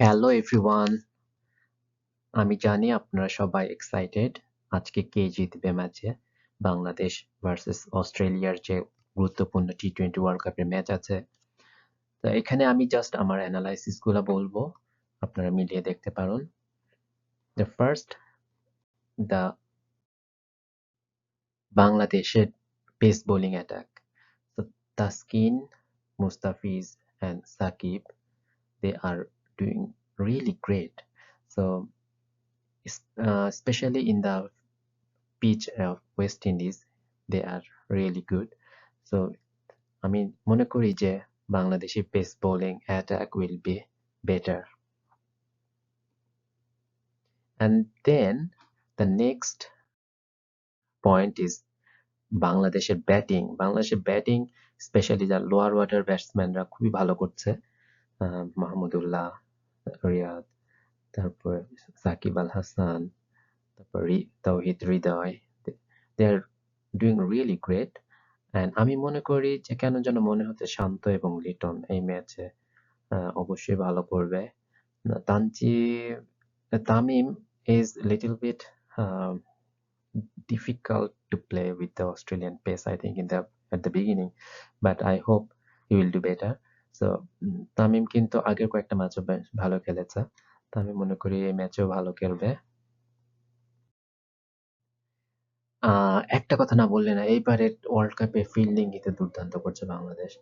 Hello everyone আমি জানি আপনারা সবাই এক্সাইটেড আজকে কে জিতবে ম্যাচে বাংলাদেশ ভার্সেস অস্ট্রেলিয়ার যে গুরুত্বপূর্ণ টি টোয়েন্টি ওয়ার্ল্ড কাপের ম্যাচ আছে। তো এখানে আমি জাস্ট আমার অ্যানালাইসিসগুলো বলব। আপনারা মিলিয়ে দেখতে পারেন। দ্য ফার্স্ট দ্য বাংলাদেশের pace bowling attack Taskin Mustafiz and Shakib they are doing really great. So, es- uh, especially in the pitch of West Indies, they are really good. So, আমি মনে করি যে Bangladeshi pace bowling attack will be better And then the next point is বাংলাদেশের batting বাংলাদেশের batting specially যারা lower water ব্যাটসম্যানরা খুবই ভালো করছে আহ, মাহমুদুল্লাহ Riyad তারপর সাকিব আল হাসান তারপর Towhid Hridoy they are doing really great and আমি মনে করি যে কেন যেন মনে হচ্ছে শান্ত এবং লিটন এই ম্যাচে অবশ্যই ভালো করবে। Tanzid Tamim is little bit difficult to play with the Australian pace, I think, in the at the beginning, but I hope he will do better. So Tamim কিন্তু আগের কয়েকটা ম্যাচও বেশ ভালো খেলেছে তো আমি মনে করি এই ম্যাচেও ভালো খেলবে একটা কথা না বললে না এইবারের ওয়ার্ল্ড কাপে ফিল্ডিং কিন্তু দুর্দান্ত করছে বাংলাদেশ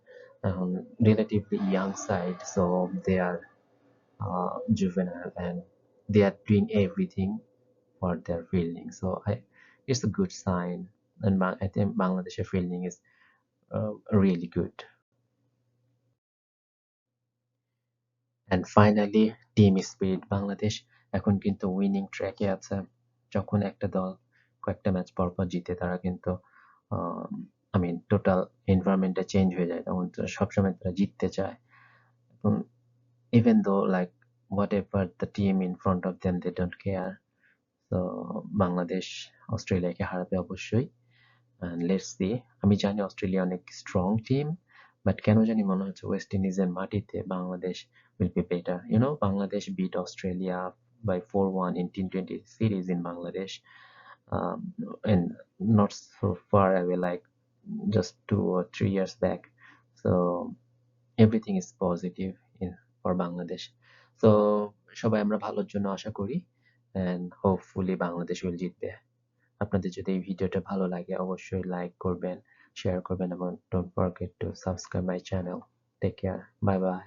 এখন relatively young side so they are juvenile and they are doing everything for their fielding so I it's a good sign and I think Bangladesh fielding is uh, really good and finally team spirit Bangladesh এখন কিন্তু winning ট্র্যাকে আছে। যখন একটা দল কয়েকটা match পর পর জিতে, তারা কিন্তু আই মিন টোটাল এনভায়রনমেন্টটা চেঞ্জ হয়ে যায়। তখন তো সবসময় তারা জিততে চায়। এবং though like like, whatever the team in front of them, they don't care. So, Bangladesh অস্ট্রেলিয়াকে হারাবে অবশ্যই। Let's see, আমি জানি অস্ট্রেলিয়া অনেক স্ট্রং টিম বাট কেন জানি মনে হচ্ছে ওয়েস্ট ইন্ডিজের মাটিতে Bangladesh be better you know Bangladesh beat Australia by 4-1 in T20 series in Bangladesh um, and not so far away like just two or three years back so everything is positive in for Bangladesh so সবাই আমরা ভালোর জন্য আশা করি and hopefully Bangladesh will জিতবে আপনাদের যদি এই ভিডিওটা ভালো লাগে অবশ্যই লাইক করবেন শেয়ার করবেন এবং don't forget to subscribe my channel take care bye bye